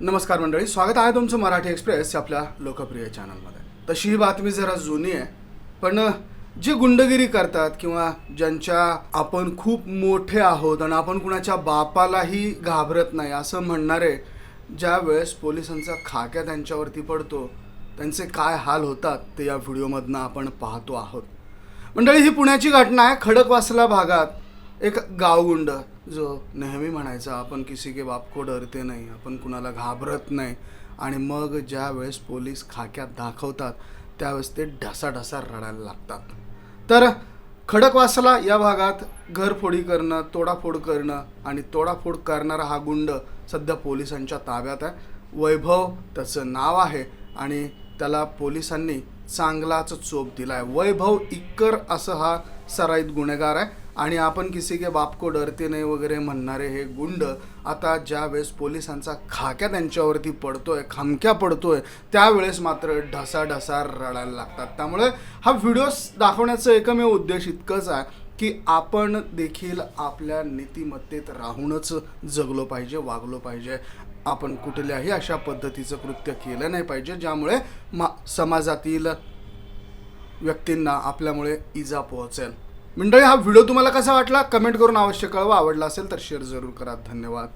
नमस्कार मंडळी स्वागत आहे तुमचं मराठी एक्सप्रेस आपल्या लोकप्रिय चॅनलमध्ये. तशी ही बातमी जरा जुनी आहे पण जे गुंडगिरी करतात किंवा ज्यांच्या आपण खूप मोठे आहोत आणि आपण कुणाच्या बापालाही घाबरत नाही असं म्हणणारे ज्या वेळेस पोलिसांचा खाक्या त्यांच्यावरती पडतो त्यांचे काय हाल होतात ते या व्हिडिओमधनं आपण पाहतो आहोत. मंडळी ही पुण्याची घटना आहे खडकवासला भागात एक गावगुंड. जो नेहमी म्हणायचा आपण किसी के बाप को डरते नाही आपण कुणाला घाबरत नाही. आणि मग ज्या वेळेस पोलीस खाक्यात दाखवतात त्यावेळेस ते ढसाढसा रडायला लागतात. तर खडकवासला या भागात घरफोडी करणं तोडाफोड करणं आणि तोडाफोड करणारा हा गुंड सध्या पोलिसांच्या ताब्यात आहे. वैभव त्याचं नाव आहे आणि त्याला पोलिसांनी चांगलाच चोप दिला आहे वैभव इक्कर असं हा सराईत गुन्हेगार आहे. आणि आपण किसी के बाप को डरते नाही वगैरे म्हणणारे हे गुंड आता ज्यावेळेस पोलिसांचा खाक्या त्यांच्यावरती पडतोय खामक्या पडतोय त्यावेळेस मात्र ढसा ढसा रडायला लागतात. त्यामुळे हा व्हिडिओ दाखवण्याचं एकमेव उद्देश इतकंच आहे की आपण देखील आपल्या नीतिमत्तेत राहूनच जगलो पाहिजे वागलो पाहिजे. आपण कुठल्याही अशा पद्धतीचं कृत्य केलं नाही पाहिजे ज्यामुळे मा समाजातील व्यक्तींना आपल्यामुळे इजा पोहोचेल. मंडळी हा व्हिडिओ तुम्हाला कसा वाटला? कमेंट करून अवश्य कळवा. आवडला असेल तर शेअर जरूर करा. धन्यवाद.